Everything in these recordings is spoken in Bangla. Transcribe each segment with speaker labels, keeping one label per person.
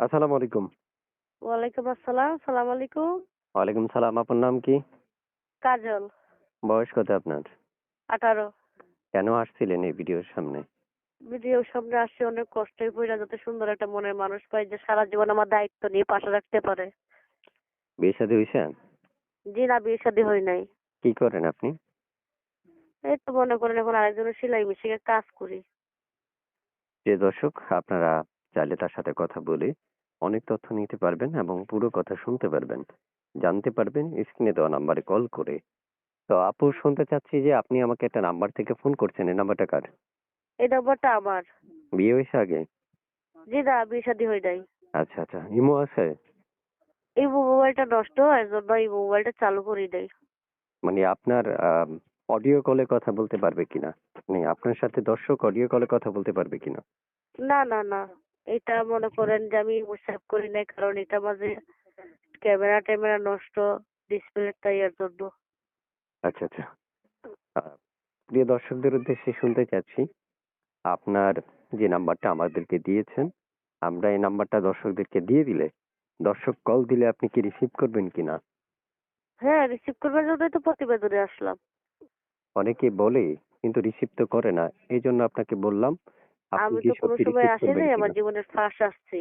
Speaker 1: আসসালামু আলাইকুম।
Speaker 2: ওয়ালাইকুম আসসালাম সালাম আলাইকুম।
Speaker 1: ওয়ালাইকুম সালাম আপনার নাম কি?
Speaker 2: কাজল।
Speaker 1: বয়স কত আপনার?
Speaker 2: আঠারো।
Speaker 1: কেন আসছিলেন এই ভিডিওর সামনে?
Speaker 2: ভিডিওর সামনে আসছে অনেক কষ্টই পড়া যাতে সুন্দর একটা মনের মানুষ পাই যে সারা জীবন আমার দায়িত্ব নিয়ে পাশে রাখতে পারে।
Speaker 1: বিয়ে শাদী হয়েছে
Speaker 2: জি না বিয়ে শাদী হয় নাই।
Speaker 1: কি করেন আপনি?
Speaker 2: এই তো মনে করেন এখন আরেকজনের সেলাই মেশিনে কাজ করি।
Speaker 1: যে দর্শক আপনারা চাইলে তার সাথে কথা বলে অনেক তথ্য নিতে পারবেন এবং পুরো কথা শুনতে পারবেন। জানতে পারবেন স্ক্রিনে দেওয়া নাম্বারে কল করে। তো আপু শুনতে চাচ্ছি যে আপনি আমাকে একটা নাম্বার থেকে ফোন করছেন এই নাম্বারটা কার?
Speaker 2: এই নম্বরটা আমার।
Speaker 1: বিয়ে হয়েছে আগে?
Speaker 2: জি না বিয়ে শাদী হয় নাই।
Speaker 1: আচ্ছা আচ্ছা ইমো আছে?
Speaker 2: এই মোবাইলটা নষ্ট হয় জন্য এই মোবাইলটা চালু করি নাই।
Speaker 1: মানে আপনার অডিও কলে কথা বলতে পারবে কিনা? মানে আপনার সাথে দর্শক অডিও কলে কথা বলতে পারবে কিনা?
Speaker 2: না না না। এটা মনে করেন যে আমি সেভ করি নাই কারণ এটা মাঝে ক্যামেরা ট্যামেরা নষ্ট ডিসপ্লেটা এর জন্য।
Speaker 1: আচ্ছা আচ্ছা। প্রিয় দর্শকদের উদ্দেশ্যে শুনতে চাচ্ছি আপনার যে নাম্বারটা আমাদেরকে দিয়েছেন আমরা এই নাম্বারটা দর্শকদেরকে দিয়ে দিলে দর্শক কল দিলে আপনি কি রিসিভ করবেন কিনা?
Speaker 2: হ্যাঁ রিসিভ করবার জন্যই তো প্রতিবেদনে আসলাম।
Speaker 1: অনেকে বলে কিন্তু রিসিভ তো করে না এই জন্য আপনাকে বললাম
Speaker 2: আমি তো কোনো সময়
Speaker 1: রিসিভ
Speaker 2: আসি নাই আমার জীবনের ফাঁস আসছে।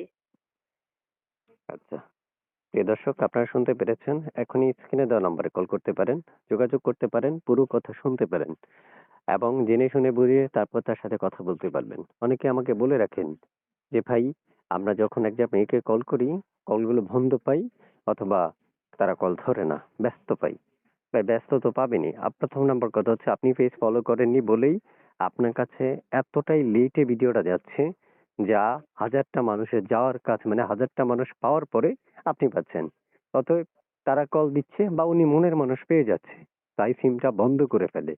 Speaker 1: আচ্ছা। প্রিয় দর্শক আপনারা শুনতে পেরেছেন এখনই স্ক্রিনে দেওয়া নম্বরে কল করতে পারেন যোগাযোগ করতে পারেন পুরো কথা শুনতে পারেন এবং জেনে শুনে বুঝিয়ে তারপর তার সাথে কথা বলতে পারবেন। অনেকে আমাকে বলে রাখেন যে ভাই আমরা যখন একটা মেয়েকে কল করি কলগুলো বন্ধ পাই অথবা তারা কল ধরে না ব্যস্ত পাই। ভাই ব্যস্ত তো পাবেনই। আর প্রথম নাম্বার কথা হচ্ছে আপনি পেজ ফলো করেননি বলেই আপনার কাছে এতটাই লেটে ভিডিওটা যাচ্ছে যা হাজারটা মানুষের যাওয়ার কাছে মানে হাজারটা মানুষ পাওয়ার পরে আপনি পাচ্ছেন। অতএব তারা কল দিচ্ছে বা উনি মনের মানুষ পেয়ে যাচ্ছে, তাই সিমটা বন্ধ করে ফেলে।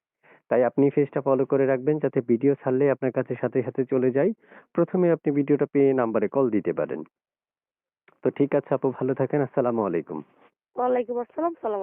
Speaker 1: তাই আপনি পেজটা ফলো করে রাখবেন যাতে ভিডিও ছাড়লে আপনার কাছে সাথে সাথে চলে যায়। প্রথমে আপনি ভিডিওটা পেয়ে নাম্বারে কল দিতে পারেন। তো ঠিক আছে আপু, ভালো থাকেন, আসসালামু আলাইকুম।
Speaker 2: ওয়ালাইকুম আসসালাম, সালাম